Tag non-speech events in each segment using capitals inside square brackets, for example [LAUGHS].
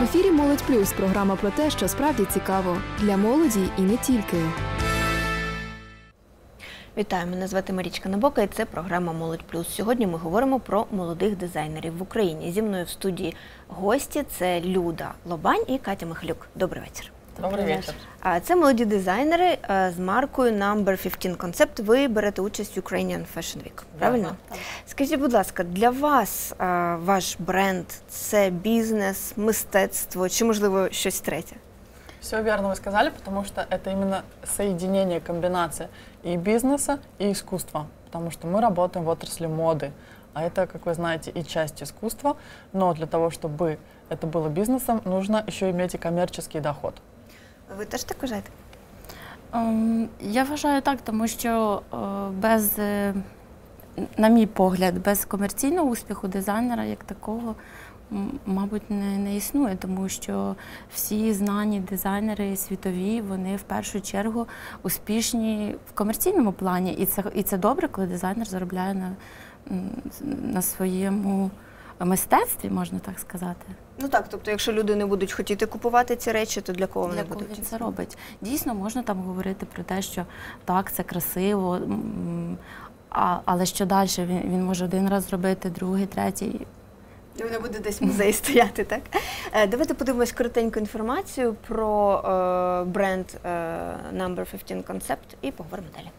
В ефірі Молодь Плюс програма про те, що справді цікаво для молоді і не тільки. Вітаю, мене звати Марічка Набока і це програма Молодь Плюс. Сьогодні ми говоримо про молодих дизайнерів в Україні. Зі мною в студії гості це Люда Лобань і Катя Михлюк. Добрий вечір. Добрий вечір. А, Це молоді дизайнери е, з маркою Number 15 Concept. Ви берете участь в Ukrainian Fashion Week, правильно? Скажіть, будь ласка, для вас е, ваш бренд це бізнес, мистецтво чи можливо щось третє? Все верно вы сказали, потому что это именно соединение, комбинация и бизнеса, и искусства. Потому что мы работаем в отрасли моды. А это, как вы знаете, и часть искусства. Но для того, чтобы это было бизнесом, нужно еще иметь и коммерческий доход. Ви теж так вважаєте? Ем, Я вважаю так, тому що е, без, е, на мій погляд, без комерційного успіху дизайнера як такого, мабуть, не, не існує, тому що всі знані дизайнери світові, вони в першу чергу успішні в комерційному плані. І це, і це добре, коли дизайнер заробляє на, на своєму мистецтві, можна так сказати. Ну так, тобто, якщо люди не будуть хотіти купувати ці речі, то для кого вони Для кого будуть? він це робить? Дійсно, можна там говорити про те, що так, це красиво, а, але що далі? Він, він може один раз зробити, другий, третій. І Вона буде десь в музеї [LAUGHS] стояти, так? Е, Давайте подивимось коротеньку інформацію про е, бренд е, Number 15 Concept і поговоримо далі.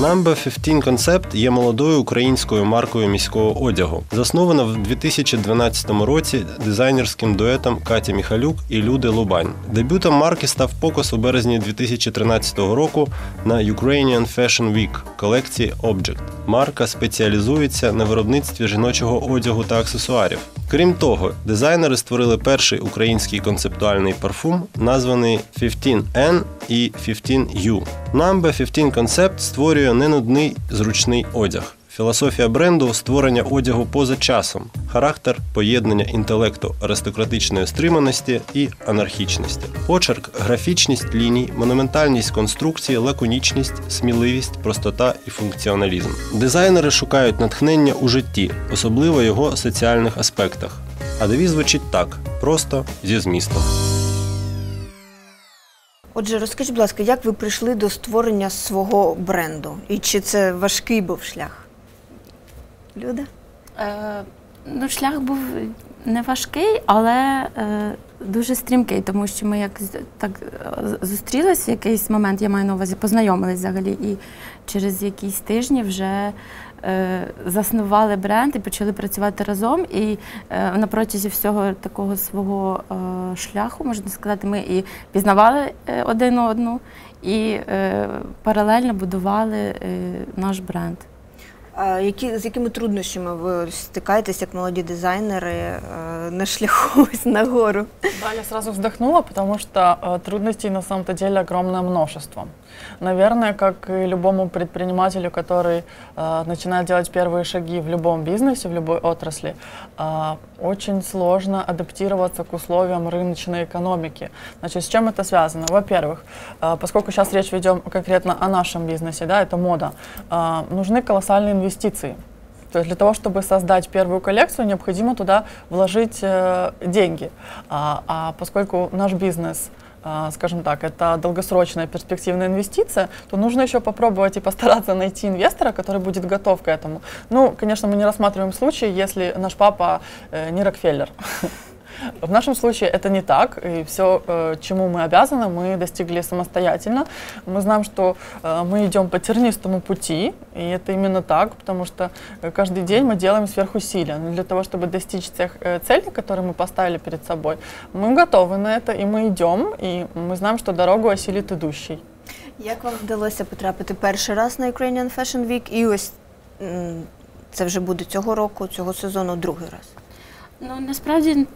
Number 15 Concept є молодою українською маркою міського одягу. Заснована в 2012 році дизайнерським дуетом Каті Міхалюк і Люди Лубань. Дебютом марки став показ у березні 2013 року на Ukrainian Fashion Week колекції Object. Марка спеціалізується на виробництві жіночого одягу та аксесуарів. Крім того, дизайнери створили перший український концептуальний парфум, названий 15N і 15U. Number 15 Concept створює ненудний зручний одяг. Філософія бренду створення одягу поза часом, характер поєднання інтелекту, аристократичної стриманості і анархічності, почерк, графічність ліній, монументальність конструкції, лаконічність, сміливість, простота і функціоналізм. Дизайнери шукають натхнення у житті, особливо його соціальних аспектах. А девіз звучить так: просто зі змістом. Отже, розкажіть, будь ласка, як ви прийшли до створення свого бренду? І чи це важкий був шлях? Люда? Е, ну, шлях був не важкий, але е, дуже стрімкий, тому що ми як так е, зустрілися в якийсь момент, я маю на увазі, познайомились взагалі, і через якісь тижні вже е, заснували бренд і почали працювати разом. І е, на протязі всього такого свого е, шляху, можна сказати, ми і пізнавали е, один одну, і е, паралельно будували е, наш бренд. Які, з якими труднощами ви стикаєтесь як молоді дизайнери е, на шляху [LAUGHS] нагору? Да, я сразу вздохнула, потому что трудності трудностей на самом-то деле огромное множество. Наверное, как и любому предпринимателю, который э, начинает делать первые шаги в любом бизнесе, в любой отрасли, э, очень сложно адаптироваться к условиям рыночной экономики. Значит, с чем это связано? Во-первых, э, поскольку сейчас речь ведем конкретно о нашем бизнесе, да, это мода, э, нужны колоссальные инвестиции. То есть для того, чтобы создать первую коллекцию, необходимо туда вложить э, деньги. А, а поскольку наш бизнес скажем так, это долгосрочная перспективная инвестиция, то нужно еще попробовать и постараться найти инвестора, который будет готов к этому. Ну, конечно, мы не рассматриваем случай, если наш папа э, не Рокфеллер. [LAUGHS] В нашем случае это не так, и все, э, чему мы обязаны, мы достигли самостоятельно. Мы знаем, что э, мы идем по тернистому пути, и это именно так, потому что э, каждый день мы делаем сверхусилия. Но для того, чтобы достичь тех э, целей, которые мы поставили перед собой, мы готовы на это, и мы идем, и мы знаем, что дорогу осилит идущий. Як вам вдалося потрапити перший раз на Ukrainian Fashion Week і ось м, це вже буде цього року, цього сезону другий раз? Ну насправді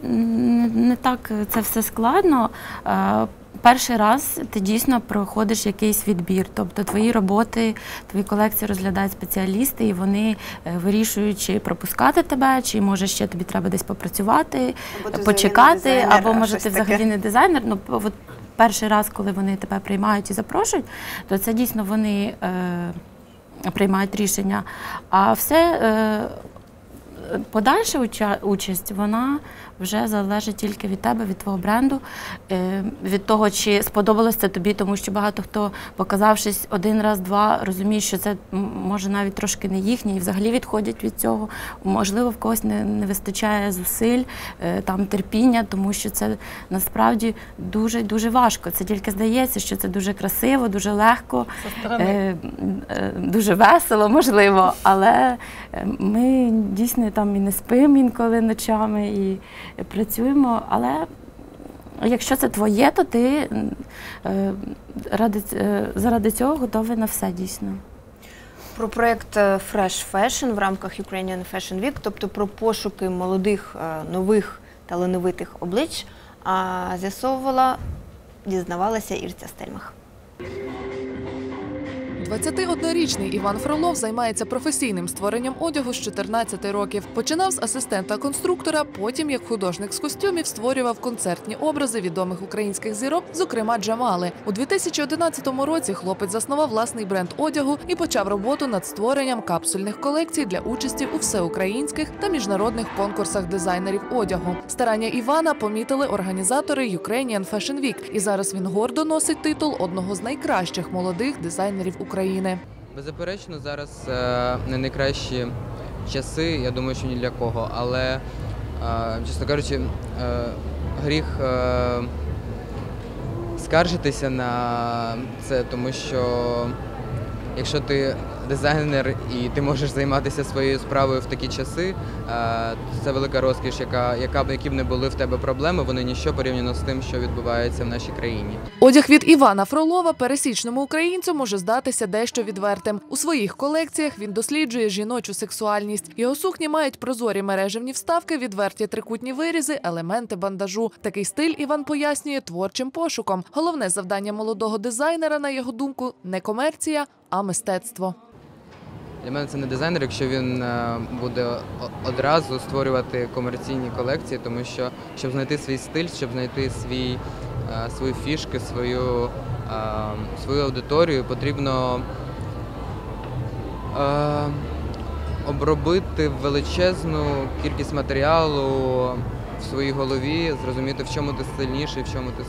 не так це все складно. Е, Перший раз ти дійсно проходиш якийсь відбір, тобто твої роботи, твої колекції розглядають спеціалісти, і вони е, вирішують, чи пропускати тебе, чи може ще тобі треба десь попрацювати, Або почекати, дизайнер, або може ти таке. взагалі не дизайнер. Ну от перший раз, коли вони тебе приймають і запрошують, то це дійсно вони е, приймають рішення. А все. Е, Подальша уча- участь вона вже залежить тільки від тебе, від твого бренду, е, від того, чи сподобалось це тобі, тому що багато хто, показавшись один раз, два, розуміє, що це може навіть трошки не їхнє, і взагалі відходять від цього. Можливо, в когось не, не вистачає зусиль, е, там терпіння, тому що це насправді дуже дуже важко. Це тільки здається, що це дуже красиво, дуже легко. Е, е, дуже весело, можливо, але е, ми дійсно там і не спимо інколи ночами, і працюємо. Але якщо це твоє, то ти е, ради, е, заради цього готовий на все дійсно. Про проект е, Fresh Fashion в рамках Ukrainian Fashion Week, тобто про пошуки молодих, нових талановитих облич, з'ясовувала, дізнавалася Ірця Стельмах. 21-річний Іван Фролов займається професійним створенням одягу з 14 років. Починав з асистента конструктора, потім як художник з костюмів створював концертні образи відомих українських зірок, зокрема Джамали. У 2011 році хлопець заснував власний бренд одягу і почав роботу над створенням капсульних колекцій для участі у всеукраїнських та міжнародних конкурсах дизайнерів одягу. Старання Івана помітили організатори Ukrainian Fashion Week, і зараз він гордо носить титул одного з найкращих молодих дизайнерів України. Беззаперечно, зараз е, не найкращі часи, я думаю, що ні для кого. Але, е, чесно кажучи, е, гріх скаржитися на це, тому що якщо ти дизайнер і ти можеш займатися своєю справою в такі часи, е, це велика розкіш, яка, яка які б не були в тебе проблеми, вони ніщо порівняно з тим, що відбувається в нашій країні. Одяг від Івана Фролова пересічному українцю може здатися дещо відвертим. У своїх колекціях він досліджує жіночу сексуальність. Його сукні мають прозорі мережевні вставки, відверті трикутні вирізи, елементи бандажу. Такий стиль Іван пояснює творчим пошуком. Головне завдання молодого дизайнера, на його думку, не комерція, а мистецтво. Для мене це не дизайнер, якщо він е, буде одразу створювати комерційні колекції, тому що щоб знайти свій стиль, щоб знайти свій, е, свою фішки, свою, е, свою аудиторію, потрібно е, обробити величезну кількість матеріалу в своїй голові, зрозуміти, в чому ти сильніший, в чому ти е,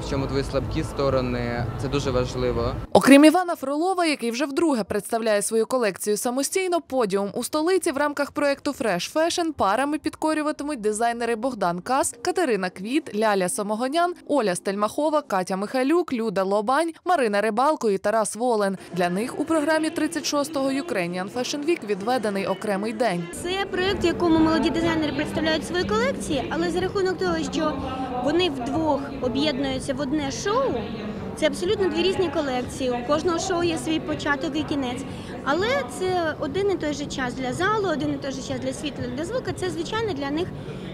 в чому твої слабкі сторони. Це дуже важливо. Окрім Івана Фролова, який вже вдруге представляє свою колекцію самостійно, подіум у столиці в рамках проекту Fresh Fashion парами підкорюватимуть дизайнери Богдан Кас, Катерина Квіт, Ляля Самогонян, Оля Стельмахова, Катя Михайлюк, Люда Лобань, Марина Рибалко і Тарас Волен. Для них у програмі 36-го Ukrainian Fashion Week відведений окремий день. Це проєкт, в якому молоді дизайнери представляють свої колекції, але за рахунок того, що вони вдвох об'єднуються в одне шоу. Це абсолютно дві різні колекції. У кожного шоу є свій початок і кінець. Але це один і той же час для залу, один і той же час для світла, для звука. Це звичайно для них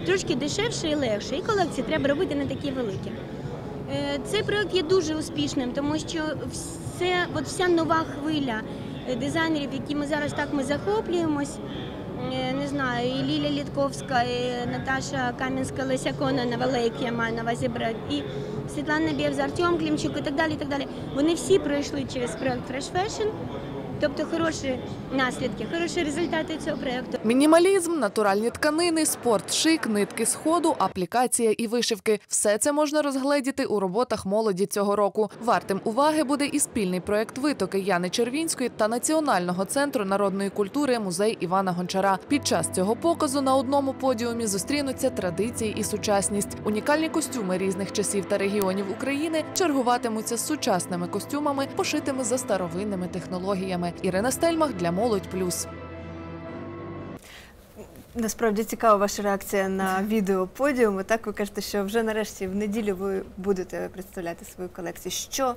трошки дешевше і легше. І колекції треба робити не такі великі. Е, Цей проект є дуже успішним, тому що все, от вся нова хвиля е, дизайнерів, які ми зараз так ми захоплюємось. е, Не знаю, і Ліля Літковська, і Наташа Кам'янська, Леся Кононова, Лейк, я маю на увазі брат, і Світлана Бєвза, Артем Клімчук і так далі. і так далі. Вони всі пройшли через проект Fresh Fashion, тобто хороші наслідки, хороші результати цього проекту. Мінімалізм, натуральні тканини, спорт, шик, нитки сходу, аплікація і вишивки – все це можна розгледіти у роботах молоді цього року. Вартим уваги буде і спільний проект витоки Яни Червінської та Національного центру народної культури музей Івана Гончара. Під час цього показу на одному подіумі зустрінуться традиції і сучасність. Унікальні костюми різних часів та регіонів України чергуватимуться з сучасними костюмами, пошитими за старовинними технологіями. Ірина Стельмах для молодь плюс. Насправді цікава ваша реакція на [LAUGHS] відео подіуму. Так ви кажете, що вже нарешті в неділю ви будете представляти свою колекцію. Що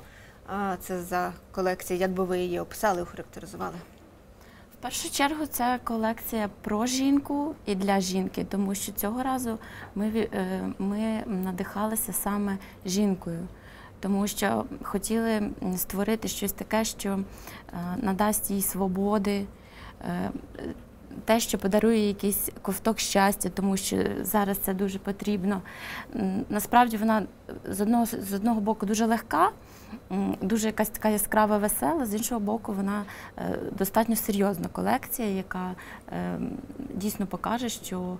це за колекція? Як би ви її описали, охарактеризували? В першу чергу це колекція про жінку і для жінки, тому що цього разу ми, е, ми надихалися саме жінкою, тому що хотіли створити щось таке, що е, надасть їй свободи. е, те, що подарує якийсь ковток щастя, тому що зараз це дуже потрібно. Насправді вона з одного з одного боку дуже легка, дуже якась така яскрава, весела. З іншого боку, вона е, достатньо серйозна колекція, яка дійсно покаже, що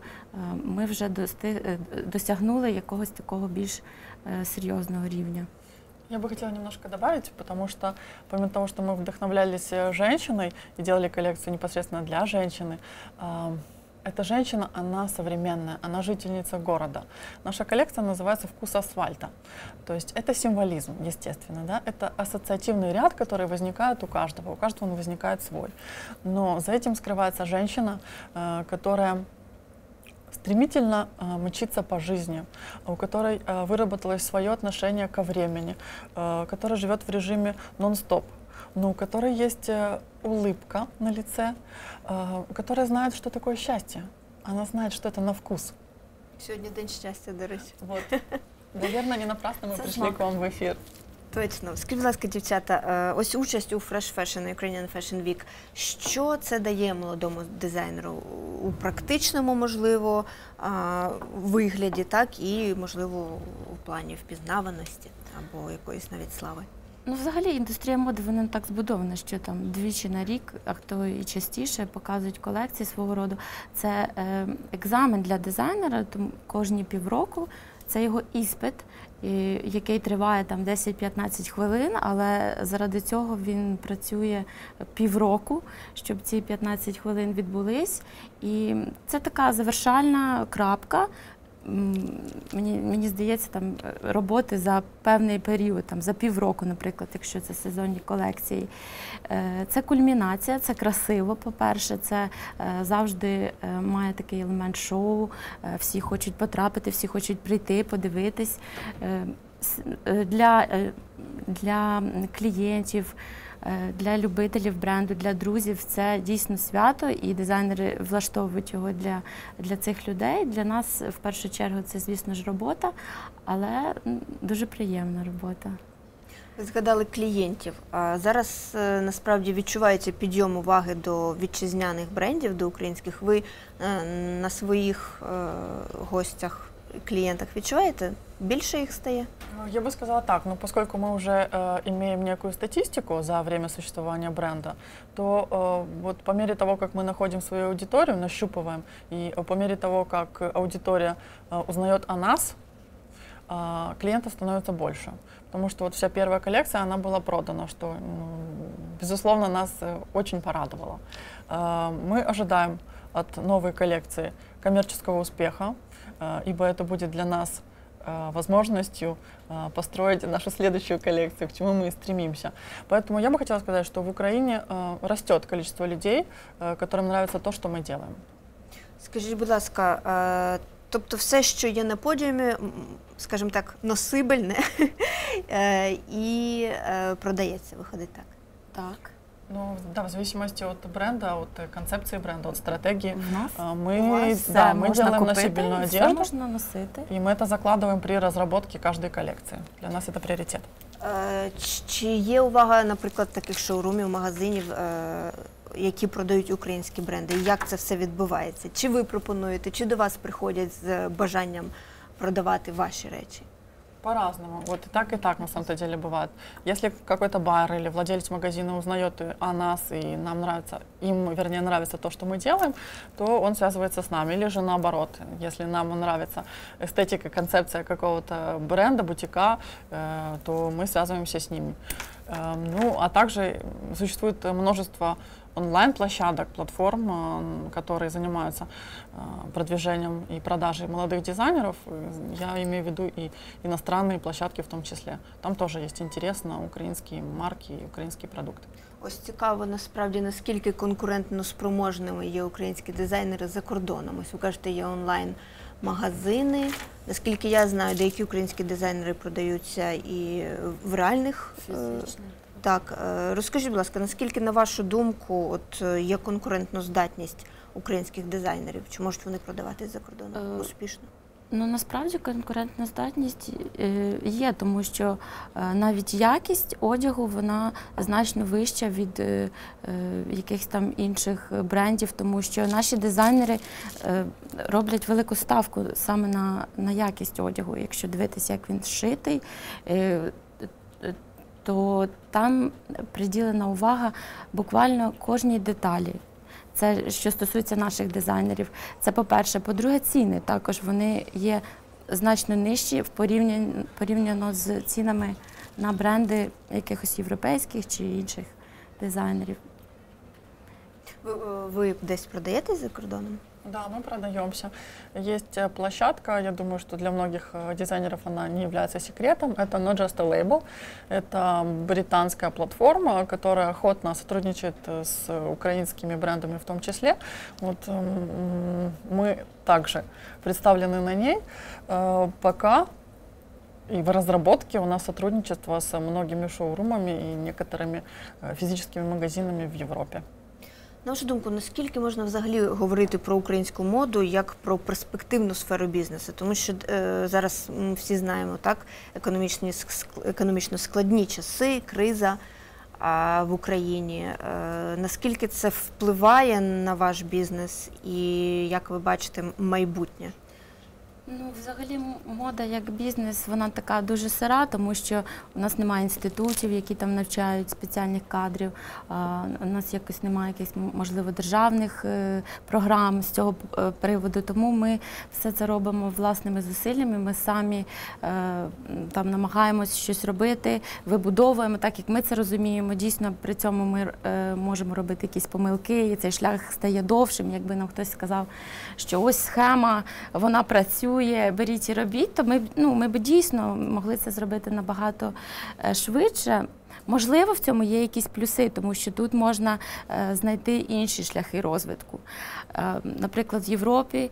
ми вже дости- е, досягнули якогось такого більш серйозного рівня. Я бы хотела немножко добавить, потому что помимо того, что мы вдохновлялись э, женщиной и делали коллекцию непосредственно для женщины, эта женщина, она современная, она жительница города. Наша коллекция называется «Вкус асфальта». То есть это символизм, естественно, да? это ассоциативный ряд, который возникает у каждого, у каждого он возникает свой. Но за этим скрывается женщина, э, которая стремительно э, мчится по жизни, у которой э, выработалось свое отношение ко времени, э, которая живет в режиме нон-стоп, но у которой есть улыбка на лице, которая знает, что такое счастье. Она знает, что это на вкус. Сьогодні день щастя, до. Вот. Наверное, не напрасно мы пришли к вам в эфир. Точно. Скажіть, будь ласка, дівчата, е, ось участь у Fresh Fashion Ukrainian Fashion Week. Що це дає молодому дизайнеру у практичному, можливо, вигляді, так і можливо у плані впізнаваності або якоїсь навіть слави? Ну, взагалі, індустрія моди вона так збудована, що там двічі на рік, а хто і частіше показують колекції свого роду. Це е, екзамен для дизайнера, тому кожні півроку це його іспит, який триває там 10-15 хвилин, але заради цього він працює півроку, щоб ці 15 хвилин відбулись. І це така завершальна крапка. Мені, мені здається, там е, роботи за певний період, там за півроку, наприклад, якщо це сезонні колекції. Е, Це кульмінація, це красиво, по-перше, це е, завжди має такий елемент шоу. Всі хочуть потрапити, всі хочуть прийти, подивитись. Е, Для, е, для клієнтів. е, Для любителів бренду, для друзів це дійсно свято, і дизайнери влаштовують його для, для цих людей. Для нас в першу чергу це, звісно ж, робота, але дуже приємна робота. Ви згадали клієнтів. А зараз насправді відчувається підйом уваги до вітчизняних брендів, до українських. Ви на своїх гостях, клієнтах відчуваєте? Більше їх стає? Ну, Я бы сказала так, но поскольку мы уже э, имеем некую статистику за время существования бренда, то э, вот по мере того, как мы находим свою аудиторию, нащупываем, и э, по мере того, как аудитория э, узнает о нас, э, клиентов становится больше. Потому что вот вся первая коллекция, она была продана, что, м, безусловно, нас э, очень порадовало. Э, Мы ожидаем от новой коллекции коммерческого успеха, э, ибо это будет для нас э, возможностью э, построить нашу следующую коллекцию, к чему мы и стремимся. Поэтому я бы хотела сказать, что в Украине э, растет количество людей, э, которым нравится то, что мы делаем. Скажіть, будь ласка, е, тобто все, що є на подіумі, м, скажімо так, носибельне [LAUGHS] е, і е, продається, виходить так. Так. Ну, да, в зависимости от бренда, от э, концепции бренда, от стратегии, В нас э, у мы, вас все да, мы можна делаем купити, носибельную все одежду, можна носити. и мы это закладываем при разработке каждой коллекции. Для нас это приоритет. Е, ч- Чи є увага, наприклад, таких шоурумів, магазинів, е, які продають українські бренди? І Як це все відбувається? Чи ви пропонуєте, чи до вас приходять з бажанням продавати ваші речі? По-разному. Вот и так, и так на самом-то деле бывает. Если какой-то бар или владелец магазина узнает о нас, и нам нравится, им, вернее, нравится то, что мы делаем, то он связывается с нами. Или же наоборот, если нам нравится эстетика, концепция какого-то бренда, бутика, э, то мы связываемся с ними. Э, ну, а также существует множество онлайн-площадок, платформ, э, которые занимаются э, продвижением и продажей молодых дизайнеров. Э, Я имею в виду и иностранные площадки в том числе. Там тоже есть интерес на украинские марки и украинские продукты. Ось цікаво насправді наскільки конкурентно спроможними є українські дизайнери за кордоном. Ось ви кажете, є онлайн магазини. Наскільки я знаю, деякі українські дизайнери продаються і в реальних е, Так, е, розкажіть, будь ласка, наскільки, на вашу думку, от е, є конкурентноздатність українських дизайнерів? Чи можуть вони продаватись за кордоном Е, успішно? Ну насправді конкурентна здатність є, тому що навіть якість одягу вона значно вища від якихось там інших брендів, тому що наші дизайнери роблять велику ставку саме на, на якість одягу. Якщо дивитися, як він зшитий, то там приділена увага буквально кожній деталі. Це що стосується наших дизайнерів. Це по-перше. По-друге, ціни також вони є значно нижчі в порівнянні порівняно з цінами на бренди якихось європейських чи інших дизайнерів. Ви, ви десь продаєтесь за кордоном? Да, мы продаемся. Есть э, площадка, я думаю, что для многих э, дизайнеров она не является секретом. Это Not Just a Label. Это британская платформа, которая охотно сотрудничает э, с украинскими брендами в том числе. Вот мы также представлены на ней. Пока и в разработке у нас сотрудничество с многими шоурумами и некоторыми физическими магазинами в Европе. На вашу думку, наскільки можна взагалі говорити про українську моду як про перспективну сферу бізнесу? Тому що е, зараз ми всі знаємо так, економічні економічно складні часи, криза а, в Україні. Е, наскільки це впливає на ваш бізнес і як ви бачите майбутнє? Ну, взагалі, мода як бізнес, вона така дуже сира, тому що у нас немає інститутів, які там навчають спеціальних кадрів. У нас якось немає якихось, можливо, державних е, програм з цього е, приводу. Тому ми все це робимо власними зусиллями. Ми самі е, там намагаємось щось робити, вибудовуємо, так як ми це розуміємо. Дійсно, при цьому ми можемо робити якісь помилки, і цей шлях стає довшим. Якби нам хтось сказав, що ось схема, вона працює працює, беріть і робіть, то ми ну, ми б дійсно могли це зробити набагато е, швидше. Можливо, в цьому є якісь плюси, тому що тут можна е, знайти інші шляхи розвитку. Е, наприклад, в Європі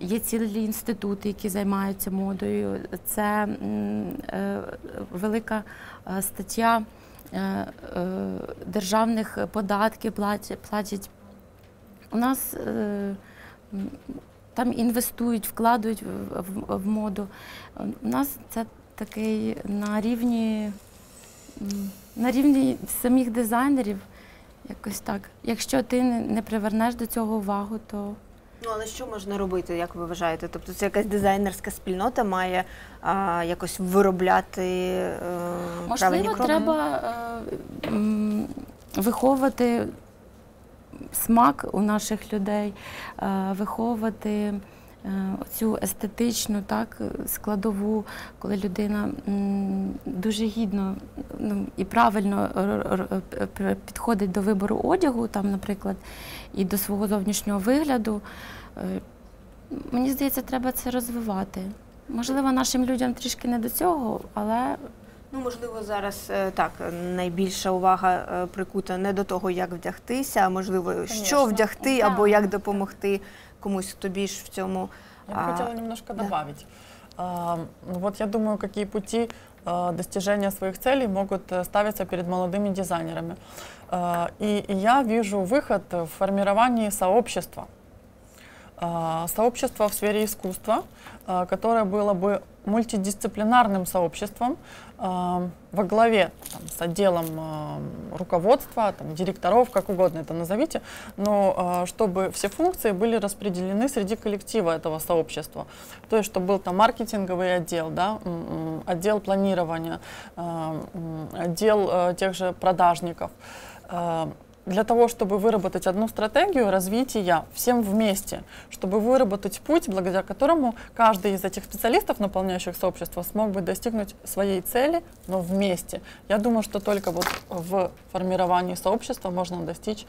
є цілі інститути, які займаються модою. Це велика стаття державних податків платять. У нас там інвестують, вкладають в, в, в моду. У нас це такий на рівні на рівні самих дизайнерів. Якось так. Якщо ти не привернеш до цього увагу, то. Ну, але що можна робити, як ви вважаєте? Тобто це якась дизайнерська спільнота має а, якось виробляти е, правильні кроки? Можливо, треба е, виховувати смак у наших людей, е, виховувати е, цю естетичну так, складову, коли людина дуже гідно ну, і правильно підходить до вибору одягу, там, наприклад, і до свого зовнішнього вигляду. Е, мені здається, треба це розвивати. Можливо, нашим людям трішки не до цього, але Ну, можливо, зараз е, так найбільша увага е, прикута не до того, як вдягтися, а можливо, Конечно. що вдягти або як допомогти комусь, хто більш в цьому. Я бы хотела немножко да. добавить. А, вот я думаю, какие пути а, достижения своих целей могут э, ставиться перед молодыми дизайнерами. А, и, и я вижу выход в формировании сообщества. Сообщество в сфере искусства, которое было бы мультидисциплинарным сообществом э, во главе там, с отделом руководства, там, директоров, как угодно это назовите, но чтобы все функции были распределены среди коллектива этого сообщества. То есть, чтобы был там маркетинговый отдел, да, отдел планирования, отдел э, тех же продажников. Э, для того, чтобы выработать одну стратегию развития всем вместе, чтобы выработать путь, благодаря которому каждый из этих специалистов, наполняющих сообщество, смог бы достигнуть своей цели, но вместе. Я думаю, что только вот в формировании сообщества можно достичь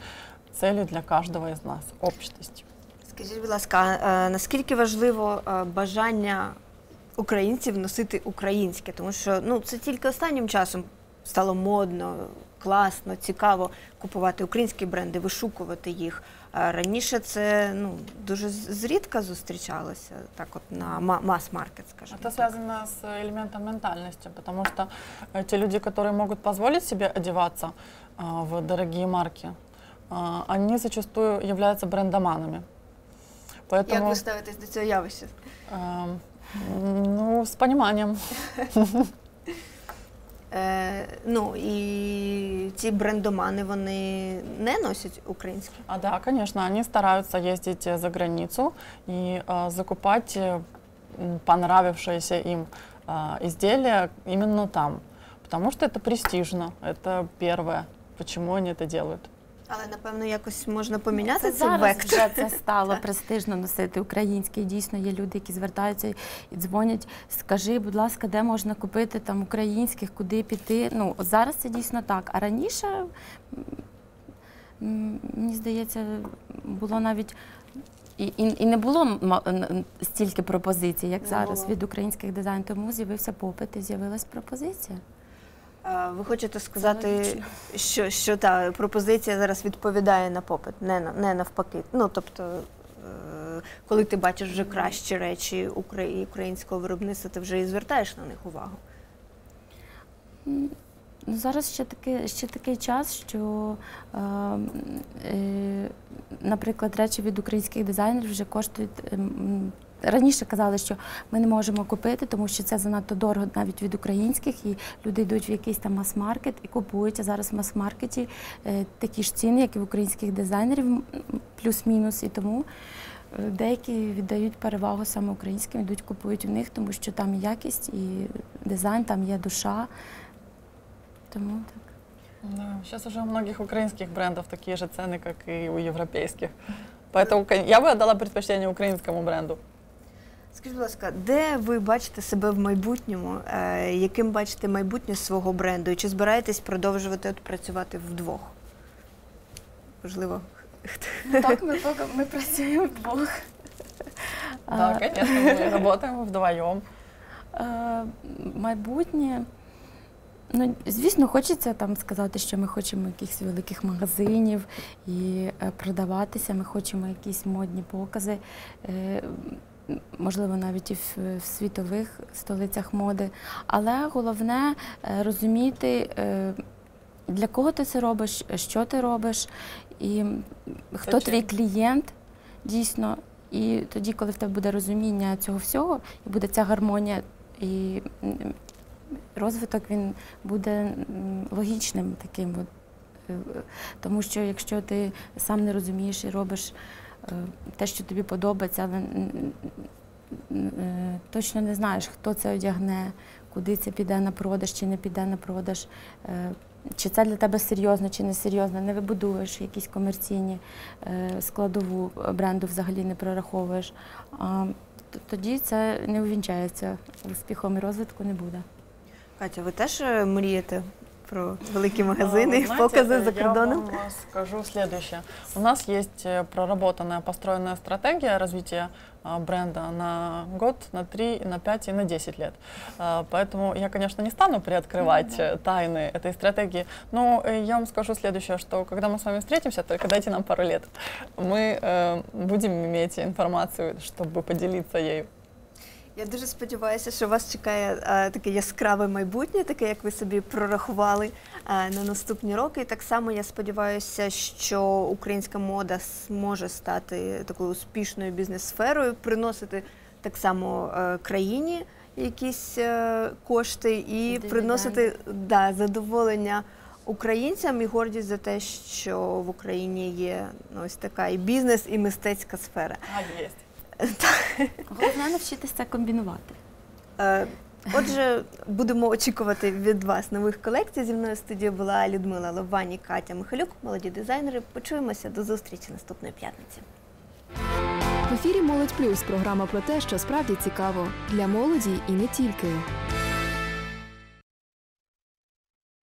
цели для каждого из нас, общности. Скажіть, будь ласка, наскільки важливо бажання українців носити українське? Тому що ну це тільки останнім часом стало модно класно, цікаво купувати українські бренди, вишукувати їх. Раніше це ну дуже зрідка зустрічалося, так от на масс-маркет, скажем. Это связано с элементом ментальности, потому что те люди, которые могут позволить себе одеваться в дорогие марки, они зачастую являются брендоманами. Поэтому, Як ви ставитесь до цього явища? эм, ну, с пониманием. [LAUGHS] Е, ну і ці брендомани вони не носять українські. А да, конечно, они стараются ездить э, за границу и э, закупать э, м, понравившиеся им э, изделия именно там, потому что это престижно, это первое, почему они это делают. Але напевно якось можна поміняти Це цей зараз вектор. вже це [LAUGHS] стало престижно носити українське. Дійсно, є люди, які звертаються і дзвонять. Скажи, будь ласка, де можна купити там українських, куди піти. Ну от зараз це дійсно так. А раніше мені здається, було навіть. І, і, і не було стільки пропозицій, як Не зараз було. від українських дизайн, тому з'явився попит і з'явилась пропозиція. Ви хочете сказати, що, що та пропозиція зараз відповідає на попит, не, не навпаки. Ну тобто, е, коли ти бачиш вже кращі речі українського виробництва, ти вже і звертаєш на них увагу. Ну, зараз ще такий, ще такий час, що, е, е, наприклад, речі від українських дизайнерів вже коштують. ем, Раніше казали, що ми не можемо купити, тому що це занадто дорого навіть від українських, і люди йдуть в якийсь там мас-маркет і купують. А зараз в мас-маркеті е, такі ж ціни, як і в українських дизайнерів, м, плюс-мінус. І тому е, деякі віддають перевагу саме українським, йдуть купують в них, тому що там і якість, і дизайн, там є душа. Тому так. Да, сейчас уже у многих украинских брендов такие же цены, как и у европейских. Поэтому кон- я бы отдала предпочтение украинскому бренду. Скажіть, будь ласка, де ви бачите себе в майбутньому? Е, яким бачите майбутнє свого бренду? І чи збираєтесь продовжувати от працювати вдвох? Можливо, Так, ми поки ми працюємо вдвох. [LAUGHS] Да, конечно, мы работаем вдвоем. Е, Майбутнє. Ну, звісно, хочеться там сказати, що ми хочемо якихось великих магазинів і е, продаватися. Ми хочемо якісь модні покази, можливо, навіть і в, світових столицях моди. Але головне е, розуміти, е, для кого ти це робиш, що ти робиш, і хто Зачем? твій клієнт дійсно. І тоді, коли в тебе буде розуміння цього всього, і буде ця гармонія і розвиток, він буде логічним таким. Е, Тому що якщо ти сам не розумієш і робиш те, що тобі подобається, але е, точно не знаєш, хто це одягне, куди це піде на продаж чи не піде на продаж, е, чи це для тебе серйозно, чи не серйозно, не вибудуєш якісь комерційні е, складову бренду взагалі не прораховуєш. Тоді це не увінчається успіхом і розвитку не буде. Катя, ви теж е, мрієте про великі А, магазини, вы знаете, покази э, за Я кордоном? вам э, скажу следующее. У нас есть э, проработанная, построенная стратегия развития а, бренда на год, на 3, на 5 и на 10 лет. А, Поэтому я, конечно, не стану приоткрывать э, тайны этой стратегии, но э, я вам скажу следующее, что когда мы с вами встретимся, только дайте нам пару лет, мы э, будем иметь информацию, чтобы поделиться ею. Я дуже сподіваюся, що вас чекає е, таке яскраве майбутнє, таке, як ви собі прорахували е, на наступні роки. І так само я сподіваюся, що українська мода зможе стати такою успішною бізнес-сферою, приносити так само е, країні якісь кошти і Дивіденди. приносити да, задоволення. Українцям і гордість за те, що в Україні є ну, ось така і бізнес, і мистецька сфера. А, есть. Головне навчитися комбінувати. Е, Отже, будемо очікувати від вас нових колекцій. Зі мною в студії була Людмила Ловані, Катя Михайлюк, молоді дизайнери. Почуємося до зустрічі наступної п'ятниці. В ефірі Молодь Плюс програма про те, що справді цікаво для молоді і не тільки.